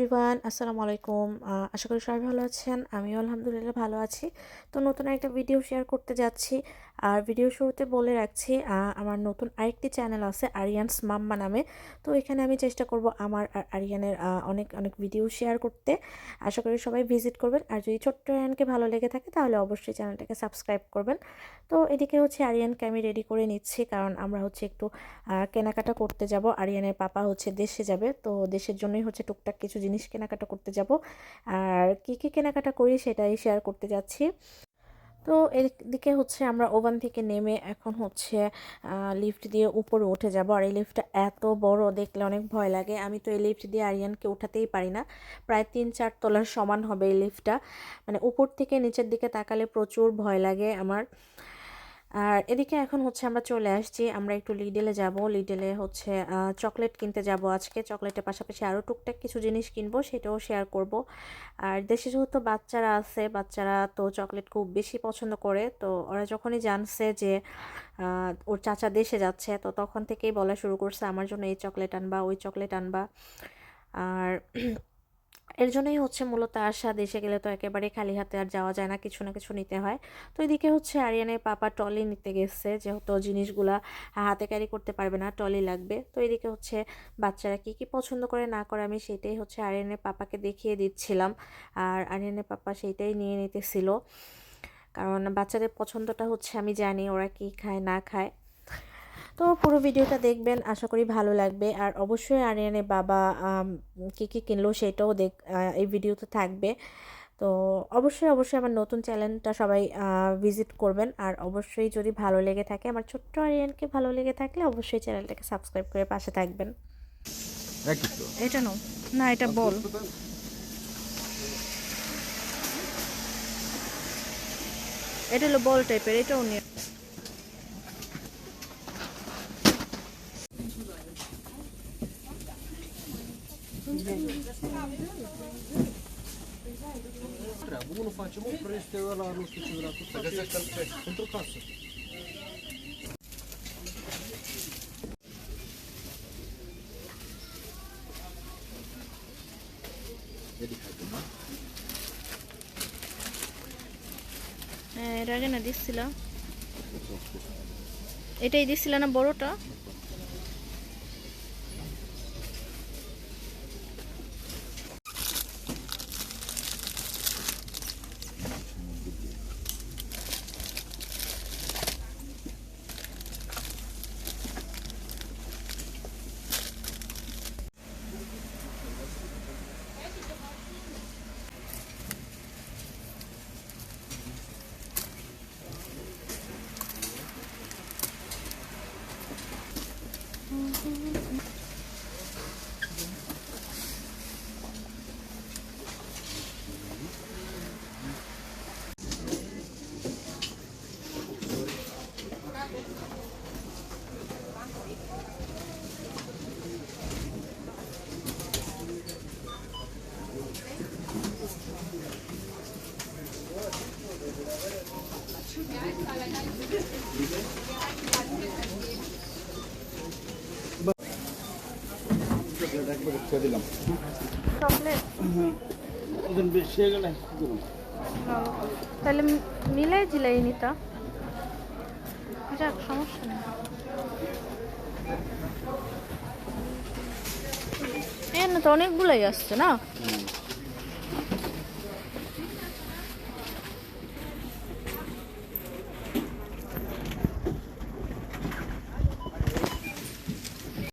Everyone আসসালামু আলাইকুম। আশা করি সবাই ভালো আছেন। আমিও আলহামদুলিল্লাহ ভালো আছি। তো নতুন একটা ভিডিও শেয়ার করতে যাচ্ছি। আর ভিডিও শুরুতে বলে রাখছি আমার নতুন আরেকটি চ্যানেল আছে আরিয়ানস মাম্মা নামে। তো এখানে আমি চেষ্টা করব আমার আর আরিয়ানের অনেক অনেক ভিডিও শেয়ার করতে। আশা করি সবাই ভিজিট করবেন। আর যদি ছোট্ট আরিয়ানকে ভালো লেগে থাকে, তাহলে অবশ্যই চ্যানেলটাকে সাবস্ক্রাইব করবেন। তো এদিকে হচ্ছে আরিয়ানকে আমি রেডি করে নিচ্ছি, কারণ আমরা হচ্ছে একটু কেনাকাটা করতে যাব। আরিয়ানের পাপা হচ্ছে দেশে যাবে। তো দেশের জন্যই হচ্ছে টুকটাক কিছু জিনিস কেনাকাটা করতে যাব। আর কি কি কেনাকাটা করি সেটাই শেয়ার করতে যাচ্ছি। তো এদিকে হচ্ছে আমরা ওভান থেকে নেমে এখন হচ্ছে লিফট দিয়ে উপরে উঠে যাব। আর এই লিফটটা এত বড়, দেখলে অনেক ভয় লাগে। আমি তো এই লিফট দিয়ে আরিয়ানকে উঠাতেই পারি না। প্রায় তিন চার তলার সমান হবে এই লিফটটা মানে উপর থেকে নিচের দিকে তাকালে প্রচুর ভয় লাগে আমার। আর এদিকে এখন হচ্ছে আমরা চলে আসছি, আমরা একটু লিডেলে যাব। লিডেলে হচ্ছে চকলেট কিনতে যাব আজকে। চকলেটের পাশাপাশি আরও টুকটাক কিছু জিনিস কিনবো, সেটাও শেয়ার করব। আর দেশে যেহেতু বাচ্চারা আছে, বাচ্চারা তো চকলেট খুব বেশি পছন্দ করে, তো ওরা যখনই জানছে যে ওর চাচা দেশে যাচ্ছে, তো তখন থেকেই বলা শুরু করছে, আমার জন্য এই চকলেট আনবা, ওই চকলেট আনবা। আর এর জন্যই হচ্ছে মূলত আশা দেশে গেলে তো একেবারে খালি হাতে আর যাওয়া যায় না, কিছু না কিছু নিতে হয়। তো এদিকে হচ্ছে আরিয়ানের পাপা টলি নিতে গেছে, যেহেতু জিনিসগুলা হাতে ক্যারি করতে পারবে না টলি লাগবে। তো এদিকে হচ্ছে বাচ্চারা কি কি পছন্দ করে না করে আমি সেটাই হচ্ছে আরিয়ানের পাপাকে দেখিয়ে দিচ্ছিলাম। আর আরিয়ানের পাপা সেইটাই নিয়ে নিতেছিল। কারণ বাচ্চাদের পছন্দটা হচ্ছে আমি জানি ওরা কি খায় না খায়। তো পুরো ভিডিওটা দেখবেন আশা করি ভালো লাগবে। আর অবশ্যই আরিয়ানের বাবা কি কি কিনলো সেটাও দেখ এই ভিডিওতে থাকবে। তো অবশ্যই অবশ্যই আমার নতুন চ্যানেলটা সবাই ভিজিট করবেন। আর অবশ্যই যদি ভালো লেগে থাকে আমার ছোট্ট আরিয়ানকে ভালো লেগে থাকলে অবশ্যই চ্যানেলটাকে সাবস্ক্রাইব করে পাশে থাকবেন। এটা নো না এটা বল। এটা হলো বল টাইপের এটাও নিয়ে Unul facem o prește ăla, nu știu ce vrea cu Pentru casă. হ্যাঁ এর আগে না দিচ্ছিল এটাই দিচ্ছিল না বড়টা Mm-hmm. দিলাম। চকলেট? বেশি হয়ে গেলে তাহলে মিলাই জিলাই নিতা যাক সমস্যা নেই। এ না তো অনেকগুলোই আসছে না?